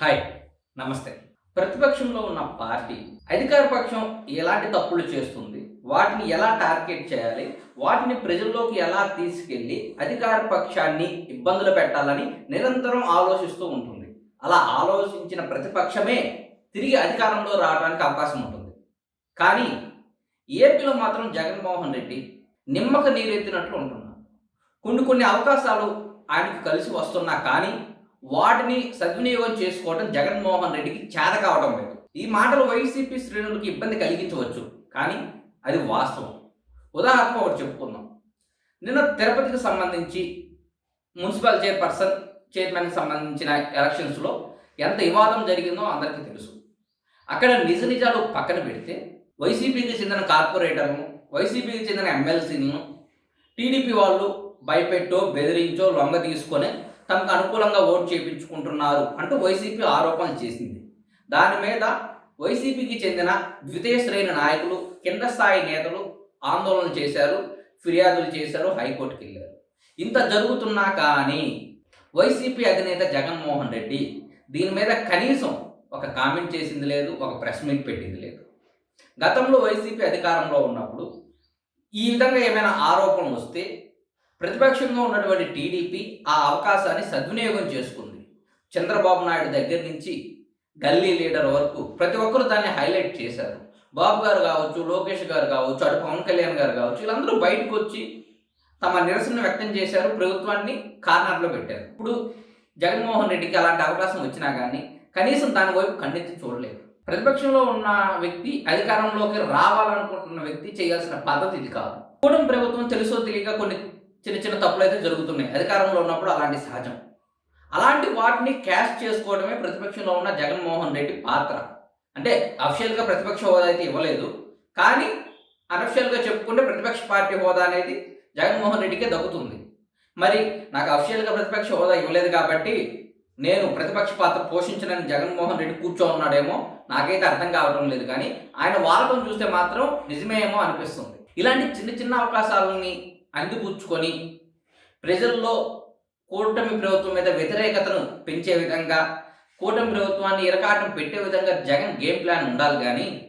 Hi నమస్తే. ప్రతిపక్షంలో ఉన్న పార్టీ అధికార పక్షం ఎలాంటి తప్పులు చేస్తుంది? వాటిని ఎలా టార్గెట్ చేయాలి? వాటిని ప్రజల్లోకి ఎలా తీసుకెళ్ళి అధికార పక్షాన్ని ఇబ్బందులు పెట్టాలని నిరంతరం ఆలోచిస్తూ ఉంటుంది. అలా ఆలోచించిన ప్రతిపక్షమే తిరిగి అధికారంలో రావడానికి అవకాశం ఉంటుంది. కానీ ఏపీలో మాత్రం జగన్మోహన్ రెడ్డి నిమ్మక నీరెత్తినట్లు ఉంటున్నారు కొన్ని కొన్ని అవకాశాలు ఆయనకు కలిసి వస్తున్నా కానీ వాటిని సద్వినియోగం చేసుకోవడం జగన్మోహన్ రెడ్డికి చేత కావడం లేదు. ఈ మాటలు వైసీపీ శ్రేణులకు ఇబ్బంది కలిగించవచ్చు కానీ అది వాస్తవం. ఉదాహరణ ఒకటి చెప్పుకుందాం. నిన్న తిరుపతికి సంబంధించి మున్సిపల్ చైర్పర్సన్ చైర్మన్కి సంబంధించిన ఎలక్షన్స్లో ఎంత వివాదం జరిగిందో అందరికీ తెలుసు. అక్కడ నిజ నిజాలు పక్కన పెడితే వైసీపీకి చెందిన కార్పొరేటర్ను వైసీపీకి చెందిన ఎమ్మెల్సీలను టీడీపీ వాళ్ళు భయపెట్టో బెదిరించో లొంగ తీసుకొని తమకు అనుకూలంగా ఓటు చేయించుకుంటున్నారు అంటూ వైసీపీ ఆరోపణలు చేసింది. దాని మీద వైసీపీకి చెందిన ద్వితీయ శ్రేణి నాయకులు కింద స్థాయి నేతలు ఆందోళన చేశారు ఫిర్యాదులు చేశారు హైకోర్టుకి వెళ్ళారు. ఇంత జరుగుతున్నా కానీ వైసీపీ అధినేత జగన్మోహన్ రెడ్డి దీని మీద కనీసం ఒక కామెంట్ చేసింది లేదు ఒక ప్రెస్ మీట్ పెట్టింది లేదు. గతంలో వైసీపీ అధికారంలో ఉన్నప్పుడు ఈ విధంగా ఏమైనా ఆరోపణలు వస్తే ప్రతిపక్షంగా ఉన్నటువంటి టీడీపీ ఆ అవకాశాన్ని సద్వినియోగం చేసుకుంది. చంద్రబాబు నాయుడు దగ్గర నుంచి గల్లీ లీడర్ వరకు ప్రతి ఒక్కరు దాన్ని హైలైట్ చేశారు. బాబు గారు కావచ్చు లోకేష్ గారు కావచ్చు అటు పవన్ కళ్యాణ్ గారు కావచ్చు వీళ్ళందరూ బయటకు వచ్చి తమ నిరసన వ్యక్తం చేశారు ప్రభుత్వాన్ని కార్నర్లో పెట్టారు. ఇప్పుడు జగన్మోహన్ రెడ్డికి అలాంటి అవకాశం వచ్చినా కానీ కనీసం దాని వైపు కన్నెత్తి చూడలేదు. ప్రతిపక్షంలో ఉన్న వ్యక్తి అధికారంలోకి రావాలనుకుంటున్న వ్యక్తి చేయాల్సిన పద్ధతి ఇది కాదు. కూటమి ప్రభుత్వం తెలుసో తెలియక కొన్ని చిన్న చిన్న తప్పులు అయితే జరుగుతున్నాయి. అధికారంలో ఉన్నప్పుడు అలాంటి సహజం. అలాంటి వాటిని క్యాష్ చేసుకోవడమే ప్రతిపక్షంలో ఉన్న జగన్మోహన్ రెడ్డి పాత్ర. అంటే అఫిషియల్గా ప్రతిపక్ష హోదా అయితే ఇవ్వలేదు. కానీ అనఫిషియల్గా చెప్పుకుంటే ప్రతిపక్ష పార్టీ హోదా అనేది జగన్మోహన్ రెడ్డికే దక్కుతుంది. మరి నాకు అఫిషియల్గా ప్రతిపక్ష హోదా ఇవ్వలేదు కాబట్టి నేను ప్రతిపక్ష పాత్ర పోషించనని జగన్మోహన్ రెడ్డి కూర్చో ఉన్నాడేమో నాకైతే అర్థం కావడం లేదు. కానీ ఆయన వాలకం చూస్తే మాత్రం నిజమేమో అనిపిస్తుంది. ఇలాంటి చిన్న చిన్న అవకాశాలని అందిపుచ్చుకొని ప్రజల్లో కూటమి ప్రభుత్వం మీద వ్యతిరేకతను పెంచే విధంగా కూటమి ప్రభుత్వాన్ని ఇరకాటం పెట్టే విధంగా జగన్ గేమ్ ప్లాన్ ఉండాలి కానీ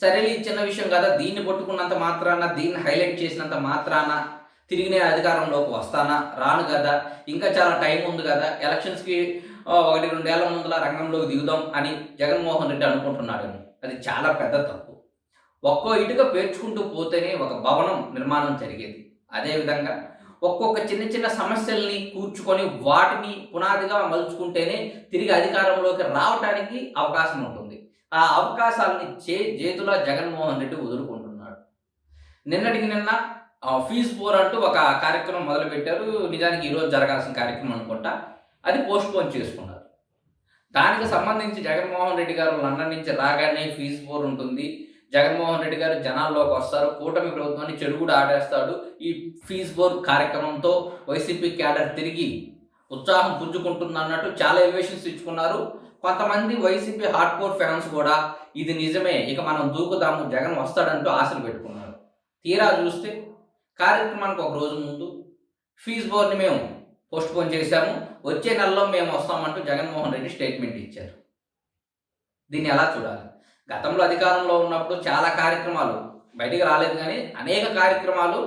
సరేలే చిన్న విషయం కదా దీన్ని పట్టుకున్నంత మాత్రాన దీన్ని హైలైట్ చేసినంత మాత్రాన తిరిగి నేను అధికారంలోకి వస్తానా? రాను కదా. ఇంకా చాలా టైం ఉంది కదా. ఎలక్షన్స్కి ఒకటి రెండేళ్ళ ముందుల రంగంలోకి దిగుదాం అని జగన్మోహన్ రెడ్డి అనుకుంటున్నాడు. అది చాలా పెద్ద తప్పు. ఒక్కో ఇటుక పేర్చుకుంటూ పోతేనే ఒక భవనం నిర్మాణం జరిగేది. అదేవిధంగా ఒక్కొక్క చిన్న చిన్న సమస్యల్ని కూర్చుకొని వాటిని పునాదిగా మలుచుకుంటేనే తిరిగి అధికారంలోకి రావడానికి అవకాశం ఉంటుంది. ఆ అవకాశాలని చే చేతుల జగన్మోహన్ రెడ్డి వదులుకుంటున్నాడు. నిన్నటికి నిన్న ఫీజ్ ఫీజు అంటూ ఒక కార్యక్రమం మొదలుపెట్టారు. నిజానికి ఈరోజు జరగాల్సిన కార్యక్రమం అనుకుంటా. అది పోస్ట్పోన్ చేసుకున్నారు. దానికి సంబంధించి జగన్మోహన్ రెడ్డి గారు లండన్ నుంచి రాగానే ఫీజు ఫోర్ ఉంటుంది. జగన్మోహన్ రెడ్డి గారు జనాల్లోకి వస్తారు. కూటమి ప్రభుత్వాన్ని చెడుగుడు ఆడేస్తాడు ఈ ఫీజ్ బోర్ కార్యక్రమంతో వైసీపీ క్యాడర్ తిరిగి ఉత్సాహం పుంజుకుంటుంది అన్నట్టు చాలా ఎలివేషన్స్ ఇచ్చుకున్నారు. కొంతమంది వైసీపీ హార్డ్ కోర్ ఫ్యాన్స్ కూడా ఇది నిజమే ఇక మనం దూకుదాము జగన్ వస్తాడంటూ ఆశలు పెట్టుకున్నారు. తీరా చూస్తే కార్యక్రమానికి ఒక రోజు ముందు ఫీజ్ బోర్ని మేము పోస్ట్పోన్ చేశాము. వచ్చే నెలలో మేము వస్తామంటూ జగన్మోహన్ రెడ్డి స్టేట్మెంట్ ఇచ్చారు. దీన్ని ఎలా చూడాలి? గతంలో అధికారంలో ఉన్నప్పుడు చాలా కార్యక్రమాలు బయటికి రాలేదు కానీ అనేక కార్యక్రమాలు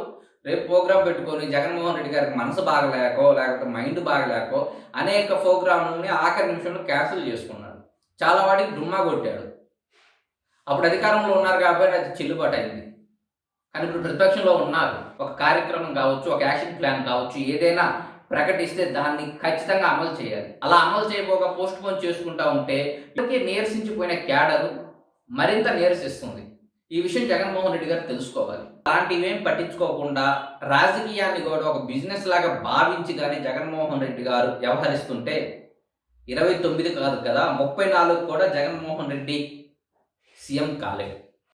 రేపు ప్రోగ్రాం పెట్టుకొని జగన్మోహన్ రెడ్డి గారికి మనసు బాగలేకో లేకపోతే మైండ్ బాగలేకో అనేక ప్రోగ్రాములని ఆఖరి నిమిషంలో క్యాన్సిల్ చేసుకున్నాడు చాలా వాటికి డుమ్మా కొట్టాడు అప్పుడు అధికారంలో ఉన్నారు కాబట్టి అది చెల్లుబాటు అయింది. కానీ ఇప్పుడు ప్రతిపక్షంలో ఉన్నారు. ఒక కార్యక్రమం కావచ్చు ఒక యాక్షన్ ప్లాన్ కావచ్చు ఏదైనా ప్రకటిస్తే దాన్ని ఖచ్చితంగా అమలు చేయాలి. అలా అమలు చేయబోగా పోస్ట్ పోన్ చేసుకుంటా ఉంటే ఇప్పటికే నీరసించిపోయిన క్యాడరు మరింత నీరసిస్తుంది. ఈ విషయం జగన్మోహన్ రెడ్డి గారు తెలుసుకోవాలి. అలాంటివేం పట్టించుకోకుండా రాజకీయాన్ని కూడా ఒక బిజినెస్ లాగా భావించి కానీ జగన్మోహన్ రెడ్డి గారు వ్యవహరిస్తుంటే ఇరవై తొమ్మిది కాదు కదా ముప్పై నాలుగు కూడా జగన్మోహన్ రెడ్డి సీఎం కాలేదు.